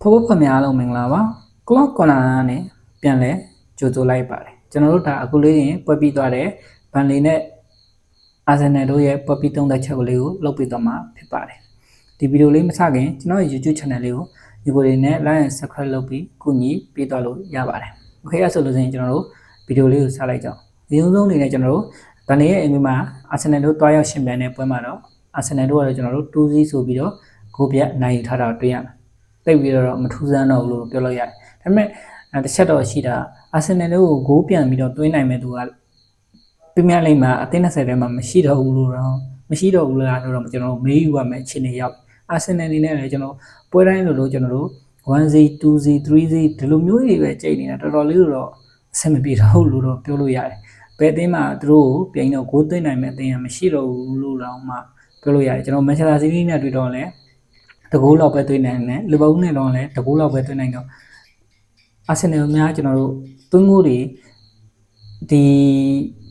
ဖို့ဖို့ဖွင့်များလုံးမင်္ဂလာပါ clock corner နဲ့ပြန်လဲကြိုဆိုလိုက်ပါတယ်ကျွန်တော်တို့ဒါအခုလေးရင်ပွဲပြီးသွားတယ်ဗန်လီနဲ့အာဆင်နယ်တို့ရဲ့ပွဲပြီးသုံးသက်ချက်လေးကိုလုပ်ပြီးသွားမှာဖြစ်ပါတယ်ဒီဗီဒီယိုလေးမစခင်ကျွန်တော်ရဲ့ YouTube channel လေးကို YouTube လေးနဲ့ like and subscribe လုပ်ပြီးကူညီပေးသွားလို့ရပါတယ် okay အဲ့ဆိုလို့ဆိုရင်ကျွန်တော်တို့ဗီဒီယိုလေးကိုစလိုက်ကြအောင်ဒီဆုံးဆုံးအနေနဲ့ကျွန်တော်တို့ဗန်လီရဲ့အိမ်မှာအာဆင်နယ်တို့တွားရောက်ရှင်ပြန်တဲ့ပွဲမှာတော့အာဆင်နယ်တို့ကတော့ကျွန်တော်တို့2-0ဆိုပြီးတော့ဂိုးပြတ်နိုင်ယူထားတာတွေ့ရမှာ ယ်တိတ်ပြီးတော့မထူးဆန်းတော့ဘူးလို့ပြောလို့ရတယ်။ဒါပေမဲ့တစ်ချက်တော့ရှိတာအာဆင်နယ်တို့ကိုဂိုးပြန်ပြီးတော့သွင်းနိုင်မဲ့သူကပရီးမီးယားလိဂ်မှာအသင်း20ထဲမှာမရှိတော့ဘူးလို့တော့မရှိတော့ဘူးလားလို့တော့ကျွန်တော်တို့မေးယူရမယ့်အခြေအနေရောက်အာဆင်နယ်အနေနဲ့လည်းကျွန်တော်ပွဲတိုင်းလိုလိုကျွန်တော်တို့1-0 2-0 3-0ဒီလိုမျိုးတွေပဲကြိတ်နေတာတော်တော်လေးတော့အဆင်မပြေတော့ဘူးလို့တော့ပြောလို့ရတယ်။ဘယ်အသင်းမှာသူတို့ကိုပြန်တော့ဂိုးသွင်းနိုင်မဲ့အသင်းကမရှိတော့ဘူးလို့တော့မှပြောလို့ရတယ်ကျွန်တော်မန်ချက်စတာစီးတီးနဲ့တွေ့တော့လည်း တကူလောက်ပဲတွေ့နိုင်တယ်လီဗာပူးနဲ့တော့လည်းတကူလောက်ပဲတွေ့နိုင်တော့အာဆင်နယ်များကျွန်တော်တို့သွင်းကိုတွေဒီ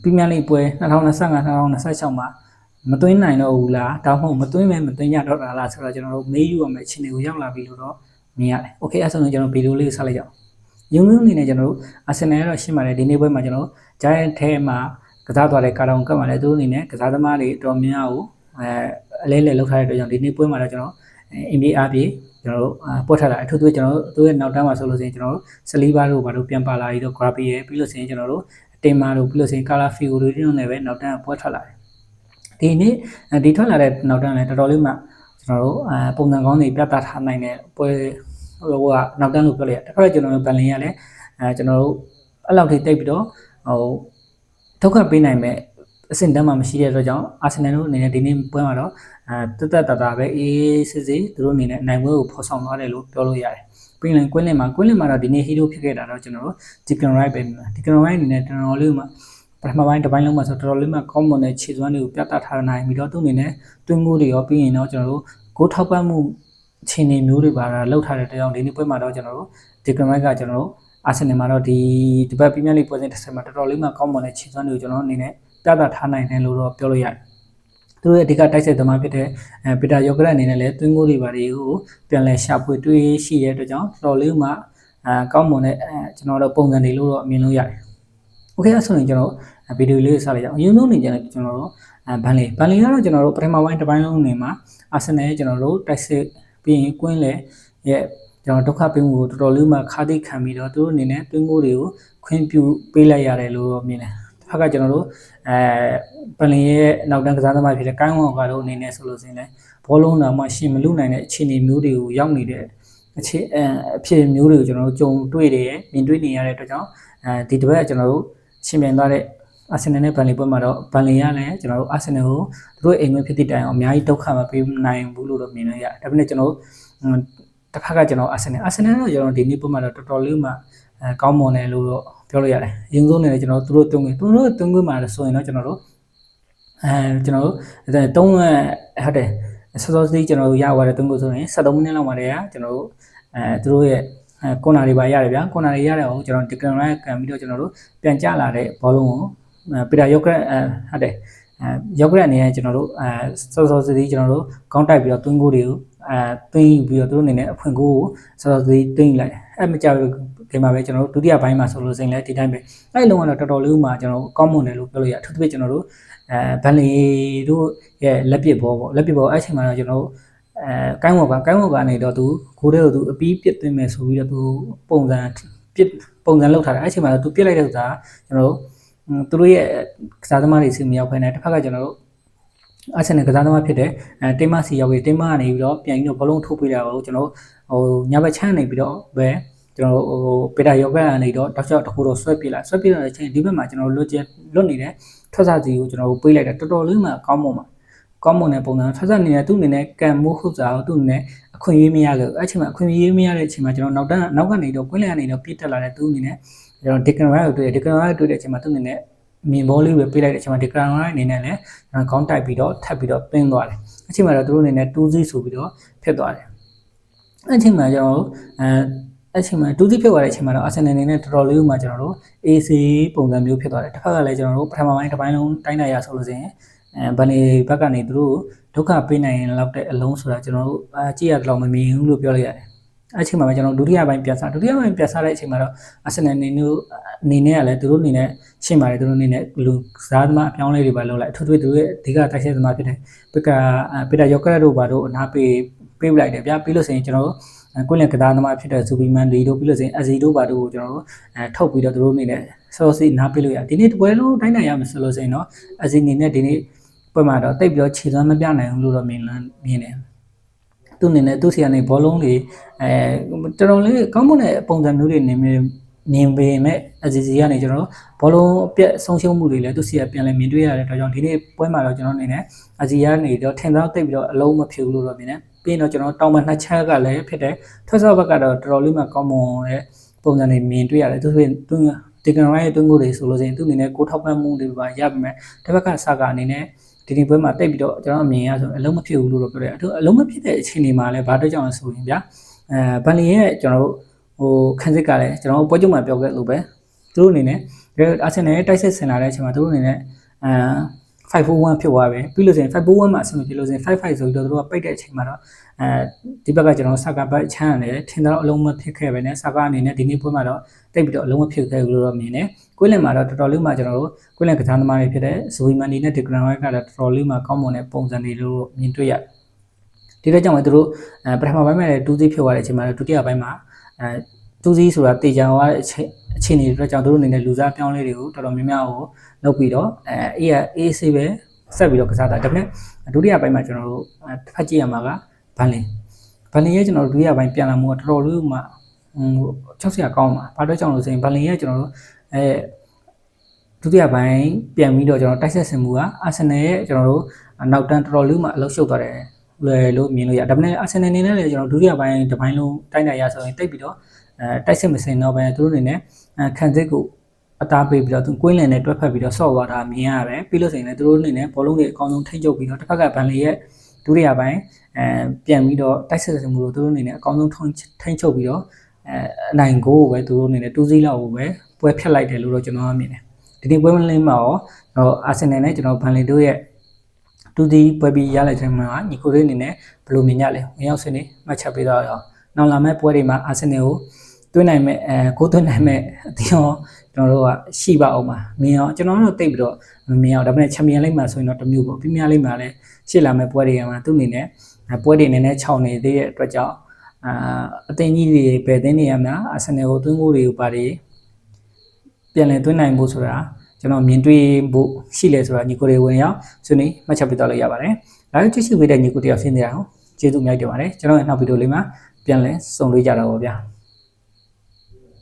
ပရီးမီးယားလိဂ်ပွဲ2025 2026မှာမသွင်းနိုင်တော့ဘူးလားဒါမှမဟုတ်မသွင်းမဲမသွင်းရတော့တာလားဆိုတော့ကျွန်တော်တို့မေးယူရမယ့်အခြေအနေကိုရောက်လာပြီလို့တော့မြင်ရတယ်။ Okay အဲ့ဆိုတော့ကျွန်တော်ဗီဒီယိုလေးကိုဆက်လိုက်ကြအောင်။ယုံယုံအနေနဲ့ကျွန်တော်တို့အာဆင်နယ်ကတော့ရှင်းပါတယ်ဒီနေ့ပွဲမှာကျွန်တော်ဂျိုင်းထဲမှာကစားသွားတဲ့ကာတောင်ကပ်မှာလည်းသူတို့အနေနဲ့ကစားသမားတွေအတော်များများကိုအဲအလဲလဲလောက်ထားတဲ့အတွက်ကြောင့်ဒီနေ့ပွဲမှာတော့ကျွန်တော် NBA အပြည့်ကျွန်တော်တို့ပွက်ထလာအထူးသဖြင့်ကျွန်တော်တို့သူ့ရဲ့နောက်တန်းမှာဆိုလို့ရှိရင်ကျွန်တော်တို့ဆလီဘာတို့ဘာတို့ပြန်ပါလာပြီးတော့ graphy ရဲ့ပြီးလို့ရှိရင်ကျွန်တော်တို့တင်မာတို့ပြီးလို့ရှိရင် color figure တွေတို့နဲ့ပဲနောက်တန်းပွက်ထွက်လာတယ်ဒီနေ့ဒီထွက်လာတဲ့နောက်တန်းလည်းတော်တော်လေးမှကျွန်တော်တို့အဲပုံစံကောင်းတွေပြသထားနိုင်တဲ့ပွဲဟိုကနောက်တန်းလို့ပြောလိုက်ရတစ်ခါကျွန်တော်တို့ဗန်လင်ရလည်းအဲကျွန်တော်တို့အဲ့လောက်ထိတိတ်ပြီးတော့ဟိုဒုက္ခပေးနိုင်မဲ့ အဆင့်တန်းမှမရှိတဲ့အတွက်ကြောင့်အာဆင်နယ်တို့အနေနဲ့ဒီနေ့ပွဲမှာတော့အဲတက်တက်တာတာပဲအေးစစ်စစ်သူတို့အနေနဲ့နိုင်ပွဲကိုဖော်ဆောင်သွားတယ်လို့ပြောလို့ရတယ်။ပြီးရင်ကွင်းလင်မှာကွင်းလင်မှာတော့ဒီနေ့ဟီးရိုးဖြစ်ခဲ့တာတော့ကျွန်တော်တို့ Chicken Right ပဲ။ Chicken Right အနေနဲ့တော်တော်လေးမှပထမပိုင်းတစ်ပိုင်းလုံးမှာဆိုတော်တော်လေးမှကောင်းမွန်တဲ့ခြေစွမ်းတွေကိုပြသထားနိုင်ပြီးတော့သူ့အနေနဲ့တွင်းမှုတွေရောပြီးရင်တော့ကျွန်တော်တို့ဂိုးထောက်ပံ့မှုခြေနေမျိုးတွေပါတာလောက်ထားတဲ့တရားဒီနေ့ပွဲမှာတော့ကျွန်တော်တို့ Chicken Right ကကျွန်တော်တို့အာဆင်နယ်မှာတော့ဒီဒီဘက်ပရီးမီးယားလိပွဲစဉ်တစ်ဆက်မှာတော်တော်လေးမှကောင်းမွန်တဲ့ခြေစွမ်းတွေကိုကျွန်တော်အနေနဲ့ ပြသထားနိုင်တယ်လို့တော့ပြောလို့ရတယ်သူတို့ရဲ့အဓိကတိုက်ဆက်သမားဖြစ်တဲ့အဲပီတာယောဂရက်အနေနဲ့လည်းသွင်းကိုတွေပါတွေကိုပြန်လဲရှာဖွေတွေးရှိတဲ့အတွက်ကြောင့်တော်လေးမှအဲကောင်းမွန်တဲ့အဲကျွန်တော်တို့ပုံစံတွေလို့တော့အမြင်လို့ရတယ်။ Okay အဲ့ဆိုရင်ကျွန်တော်ဗီဒီယိုလေးကိုစလိုက်ကြအောင်။အရင်ဆုံးနေကြတယ်ကျွန်တော်တို့အဲဘန်လီဘန်လီကတော့ကျွန်တော်တို့ပထမပိုင်းတစ်ပိုင်းလုံးနေမှာအာဆင်နယ်ကျွန်တော်တို့တိုက်စစ်ပြီးရင်ကွင်းလေရဲ့ကျွန်တော်ဒုက္ခပေးမှုကိုတော်တော်လေးမှခါးသိခံပြီးတော့သူတို့အနေနဲ့တွင်းကိုတွေကိုခွင့်ပြုပေးလိုက်ရတယ်လို့မြင်တယ်။ ဖက်ကကျွန်တော်တို့အဲပလင်ရဲ့နောက်တန်းကစားသမားဖြစ်တဲ့ကိုင်းဝေါကတော့အနေနဲ့ဆိုလို့ဆိုရင်လည်းဘောလုံးတော်မှရှင်မလူနိုင်တဲ့အခြေအနေမျိုးတွေကိုရောက်နေတဲ့အခြေအဖြစ်မျိုးတွေကိုကျွန်တော်တို့ကြုံတွေ့တယ်မြင်တွေ့နေရတဲ့အတွက်ကြောင့်အဲဒီတစ်ပတ်ကျွန်တော်တို့ရှင်ပြန်သွားတဲ့အာဆင်နယ်နဲ့ဘန်လီပွဲမှာတော့ဘန်လီကလည်းကျွန်တော်တို့အာဆင်နယ်ကိုသူတို့အိမ်မက်ဖြစ်တဲ့တိုင်အောင်အများကြီးဒုက္ခမပေးနိုင်ဘူးလို့တော့မြင်လို့ရတယ်။ဒါပေမဲ့ကျွန်တော်တို့တစ်ဖက်ကကျွန်တော်အာဆင်နယ်အာဆင်နယ်တော့ကျွန်တော်ဒီနေ့ပွဲမှာတော့တော်တော်လေးမှအဲကောင်းမွန်တယ်လို့တော့ ပြောလို့ရတယ်။ရင်ဆုံးနေတယ်ကျွန်တော်တို့သူတို့တုံးခွင့်သူတို့တုံးခွင့်မှာဆိုရင်တော့ကျွန်တော်တို့အဲကျွန်တော်တို့တုံးဟုတ်တယ်စောစောစီးကျွန်တော်တို့ရသွားတဲ့တုံးခွင့်ဆိုရင်73မိနစ်လောက်မှာတည်းကကျွန်တော်တို့အဲသူတို့ရဲ့အဲကွန်နာတွေပါရတယ်ဗျာကွန်နာတွေရတဲ့အောင်ကျွန်တော်ဒီကင်ရိုက်ကန်ပြီးတော့ကျွန်တော်တို့ပြန်ကြလာတဲ့ဘောလုံးကိုပီတာယော့ကရက်အဲဟုတ်တယ်အဲ ယော့ကရက်အနေနဲ့ကျွန်တော်တို့အဲစောစောစီးကျွန်တော်တို့ကောင်းတိုက်ပြီးတော့တွင်းကိုတွေကိုအဲတွင်းယူပြီးတော့သူတို့အနေနဲ့အဖွင့်ကိုစောစောစီးတွင်းလိုက်အဲမကြဘူးဒီမှာပဲကျွန်တော်တို့ဒုတိယပိုင်းမှာဆိုလို့စိန်လဲဒီတိုင်းပဲအဲ့လုံးကတော့တော်တော်လေးမှကျွန်တော်ကောင်းမွန်တယ်လို့ပြောလို့ရအထူးသဖြင့်ကျွန်တော်တို့အဲဗန်လီတို့ရဲ့လက်ပစ်ဘောပေါ့လက်ပစ်ဘောအဲ့ချိန်မှာတော့ကျွန်တော်တို့အဲကိုင်းဝေါ်ကကိုင်းဝေါ်ကနေတော့သူကိုတဲ့တော့သူအပီးပြစ်သွင်းမယ်ဆိုပြီးတော့သူပုံစံပြစ်ပုံစံလောက်ထားတယ်အဲ့ချိန်မှာတော့သူပြစ်လိုက်တဲ့ဥစ္စာကျွန်တော်တို့ သူတို့ရဲ့ကစားသမားတွေစီမရောက်ဖ ೇನೆ တစ်ဖက်ကကျွန်တော်တို့အဆင်နဲ့ကစားသမားဖြစ်တဲ့အဲတိမစီရောက်ပြီးတိမကနေပြီးတော့ပြန်ပြီးတော့ဘလုံးထိုးပေးလာတော့ကျွန်တော်ဟိုညဘက်ချမ်းနေပြီးတော့ပဲကျွန်တော်ဟိုပေတာယောဂကနေတော့တောက်ချောက်တစ်ခုတော့ဆွဲပြလိုက်ဆွဲပြလိုက်တဲ့အချိန်ဒီဘက်မှာကျွန်တော်လွတ်ကျလွတ်နေတဲ့ထွက်စားစီကိုကျွန်တော်ပေးလိုက်တာတော်တော်လေးမှကောင်းမွန်ပါ ကောင်းမွန်တဲ့ပုံစံထွက်စားနေတဲ့သူ့အနေနဲ့ကံမိုးခုတ်စာကိုသူ့အနေနဲ့အခွင့်အရေးမရခဲ့ဘူးအဲ့ချိန်မှာအခွင့်အရေးမရတဲ့အချိန်မှာကျွန်တော်နောက်တန်းနောက်ကနေတော့ကွင်းလျက်ကနေတော့ပြစ်တက်လာတဲ့သူ့အနေနဲ့ကျွန်တော်ဒီကင်ရိုက်ကိုတွေ့တယ်ဒီကင်ရိုက်ကိုတွေ့တဲ့အချိန်မှာသူ့အနေနဲ့မြင်ဘောလေးပဲပေးလိုက်တဲ့အချိန်မှာဒီကင်ရိုက်အနေနဲ့လည်းကျွန်တော်ခေါင်းတိုက်ပြီးတော့ထပ်ပြီးတော့ပင်းသွားတယ်အချိန်မှာတော့သူတို့အနေနဲ့2 0ဆိုပြီးတော့ဖြစ်သွားတယ်အဲ့ချိန်မှာကျွန်တော်အဲအဲ့ချိန်မှာဒုတိယဖြစ်သွားတဲ့အချိန်မှာတော့အာဆင်နယ်အနေနဲ့တော်တော်လေးမှကျွန်တော်တို့ AC ပုံစံမျိုးဖြစ်သွားတယ်တစ်ဖက်ကလည်းကျွန်တော်တို့ပထမပိုင်းတစ်ပိုင်းလုံးတိုင်းနိုင်ရဆိုလို့ဆိုရင် အဲဗန်နေဘက်ကနေသူတို့ဒုက္ခပေးနိုင်ရင်လောက်တဲ့အလုံးဆိုတာကျွန်တော်တို့အကြည့်ရတော့မမြင်ဘူးလို့ပြောလိုက်ရတယ်အဲ့အချိန်မှာပဲကျွန်တော်ဒုတိယပိုင်းပြန်စားဒုတိယပိုင်းပြန်စားတဲ့အချိန်မှာတော့အာဆင်နယ်နေတို့အနေနဲ့ကလည်းသူတို့အနေနဲ့ရှင်းပါတယ်သူတို့အနေနဲ့လူကစားသမားအပြောင်းလဲတွေပါလုပ်လိုက်အထူးသဖြင့်သူတို့ရဲ့အဓိကတိုက်ဆက်သမားဖြစ်တဲ့ပစ်ကပစ်တာယောကရက်တို့ဘာတို့အနာပေးပေးလိုက်တယ်ဗျာပြီးလို့ဆိုရင်ကျွန်တော်တို့ကွင်းလင်ကစားသမားဖြစ်တဲ့ဇူဘီမန်ဒီတို့ပြီးလို့ဆိုရင်အဇီတို့ဘာတို့ကိုကျွန်တော်တို့အဲထုတ်ပြီးတော့သူတို့အနေနဲ့ဆော့စီနားပေးလို့ရဒီနေ့တပွဲလုံးတိုင်းနိုင်ရမယ်ဆိုလို့ဆိုရင်တော့အဇီအနေနဲ့ဒီနေ့ ပွဲမှာတော့တိတ်ပြီးတော့ခြေသွမ်းမပြနိုင်ဘူးလို့တော့မြင်လန်းမြင်တယ်သူအနေနဲ့သူ့ဆီကနေဘောလုံးတွေအဲတော်တော်လေးကောင်းမွန်တဲ့ပုံစံမျိုးတွေနေမြင်မြင်ပေမဲ့အစီအစီကနေကျွန်တော်တို့ဘောလုံးအပြက်ဆုံးရှုံးမှုတွေလည်းသူစီကပြန်လဲမြင်တွေ့ရတဲ့အတွက်ကြောင့်ဒီနေ့ပွဲမှာတော့ကျွန်တော်အနေနဲ့အစီကနေတော့ထင်သောတိတ်ပြီးတော့အလုံးမဖြစ်ဘူးလို့တော့မြင်တယ်ပြီးတော့ကျွန်တော်တောင်ပန်နှစ်ချက်ကလည်းဖြစ်တယ်ထွက်ဆော့ဘက်ကတော့တော်တော်လေးမှကောင်းမွန်တဲ့ပုံစံတွေမြင်တွေ့ရတယ်သူဆိုရင်သူဒီကရိုင်းရဲ့တွင်းကိုတွေဆိုလို့ရှိရင်သူအနေနဲ့ကိုထောက်ပံ့မှုတွေပါရပါမယ်တစ်ဘက်ကစကားအနေနဲ့ ဒီဒီပွဲမှာတိတ်ပြီးတော့ကျွန်တော်အမြင်ရဆိုအလုံးမဖြစ်ဘူးလို့တော့ပြောတယ်အထူးအလုံးမဖြစ်တဲ့အခြေအနေမှာလည်းဘာအတွက်ကြောင့်လဲဆိုရင်ဗျာအဲဗန်လီရဲ့ကျွန်တော်တို့ဟိုခန်းစစ်ကလည်းကျွန်တော်ပွဲချုပ်မှာပြောခဲ့လို့ပဲသူတို့အနေနဲ့အာဆင်နယ်ရဲ့တိုက်စစ်ဆင်လာတဲ့အချိန်မှာသူတို့အနေနဲ့အဲ 541ဖြစ်သွားပဲပြီးလို့ဆိုရင်541မှာအဆင်ပြေလို့ဆိုရင်55ဆိုပြီးတော့သူတို့ကပိတ်တဲ့အချိန်မှာတော့အဲဒီဘက်ကကျွန်တော်စကားပတ်ချမ်းရတယ်ထင်တော့အလုံးမဖြစ်ခဲ့ပဲねစကားအနေနဲ့ဒီနေ့ပွဲမှာတော့တိတ်ပြီးတော့အလုံးမဖြစ်ခဲ့ဘူးလို့တော့မြင်တယ်ကွင်းလင်မှာတော့တော်တော်လေးမှကျွန်တော်တို့ကွင်းလင်ကစားသမားတွေဖြစ်တဲ့ဇူဝီမန်ဒီနဲ့ဒီဂရန်ဝိုက်ကတော့တော်တော်လေးမှကောင်းမွန်တဲ့ပုံစံတွေလို့မြင်တွေ့ရတယ်ဒီတော့ကြောင့်လည်းသူတို့အဲပထမပိုင်းမှာလည်း2စီးဖြစ်သွားတဲ့အချိန်မှာဒုတိယပိုင်းမှာအဲ2စီးဆိုတာတေချာသွားတဲ့အချိန် အခြေအနေတွေကြောင့်သူတို့အနေနဲ့လူစားပြောင်းလဲတွေကိုတော်တော်များများကိုလုပ်ပြီးတော့အဲအေးအေးဆေးပဲဆက်ပြီးတော့ကစားတာဒါပေမဲ့ဒုတိယပိုင်းမှာကျွန်တော်တို့ဖတ်ကြည့်ရမှာကဘန်လင်ဘန်လင်ရဲ့ကျွန်တော်တို့ဒုတိယပိုင်းပြန်လာမှုကတော်တော်လေးမှဟို၆ဆရာကောင်းပါဘာလို့ကြောင့်လို့ဆိုရင်ဘန်လင်ရဲ့ကျွန်တော်တို့အဲဒုတိယပိုင်းပြန်ပြီးတော့ကျွန်တော်တိုက်ဆက်ဆင်မှုကအာဆင်နယ်ရဲ့ကျွန်တော်တို့နောက်တန်းတော်တော်လေးမှအလုပ်ရှုပ်သွားတယ်လွယ်လို့မြင်လို့ရဒါပေမဲ့အာဆင်နယ်အနေနဲ့လည်းကျွန်တော်ဒုတိယပိုင်းတစ်ပိုင်းလုံးတိုက်နိုင်ရဆိုရင်တိတ်ပြီးတော့ အဲတိုက်စစ်မစင်တော့ပဲသူတို့အနေနဲ့ခံစစ်ကိုအသားပေးပြီးတော့သူကွင်းလင်နဲ့တွဲဖက်ပြီးတော့ဆော့သွားတာမြင်ရတယ်ပြီးလို့ဆိုရင်လည်းသူတို့အနေနဲ့ဘောလုံးတွေအကောင်းဆုံးထိန်းချုပ်ပြီးတော့တစ်ဖက်ကဗန်လီရဲ့ဒုတိယပိုင်းအဲပြန်ပြီးတော့တိုက်စစ်စမှုလို့သူတို့အနေနဲ့အကောင်းဆုံးထိန်းချုပ်ပြီးတော့အဲအနိုင်ကိုပဲသူတို့အနေနဲ့တူးစီးလောက်ကိုပဲပွဲဖြတ်လိုက်တယ်လို့တော့ကျွန်တော်မြင်တယ်ဒီနေ့ပွဲမလင်းမှာရောတော့အာဆင်နယ်နဲ့ကျွန်တော်ဗန်လီတို့ရဲ့တူဒီပွဲပြီးရလိုက်တဲ့မှာညီကိုလေးအနေနဲ့ဘယ်လိုမြင်ကြလဲဝင်ရောက်စနေမှတ်ချက်ပေးတော့ရောနောက်လာမယ့်ပွဲတွေမှာအာဆင်နယ်ကို တွင်းနိုင်မဲ့အဲကိုတွင်းနိုင်မဲ့အတီးရောကျွန်တော်တို့ကရှိပါအောင်ပါမြင်အောင်ကျွန်တော်တို့တိတ်ပြီးတော့မမြင်အောင်ဒါပေမဲ့ချန်ပီယံလိမ့်မှာဆိုရင်တော့တမျိုးပေါ့ပရီးမီးယားလိမ့်မှာလည်းရှေ့လာမဲ့ပွဲတွေကမှာသူ့အနေနဲ့ပွဲတွေအနေနဲ့ခြောက်နေသေးတဲ့အတွက်ကြောင့်အာအသင်းကြီးတွေဘယ်သင်းတွေရမလားအာဆင်နယ်ကိုသွင်းကိုတွေကိုပါတွေပြန်လည်သွင်းနိုင်ဖို့ဆိုတာကျွန်တော်မြင်တွေ့ဖို့ရှိလဲဆိုတာညီကိုတွေဝင်ရောက်ဆွေးနွေးမှတ်ချက်ပေးတော့လို့ရပါတယ်။ဒါကြောင့်ကြည့်ရှုပေးတဲ့ညီကိုတယောက်ဆင်းနေရအောင်ကျေးဇူးများတင်ပါတယ်။ကျွန်တော်ရဲ့နောက်ဗီဒီယိုလေးမှာပြန်လည်ဆုံတွေ့ကြတော့ပါဗျာ။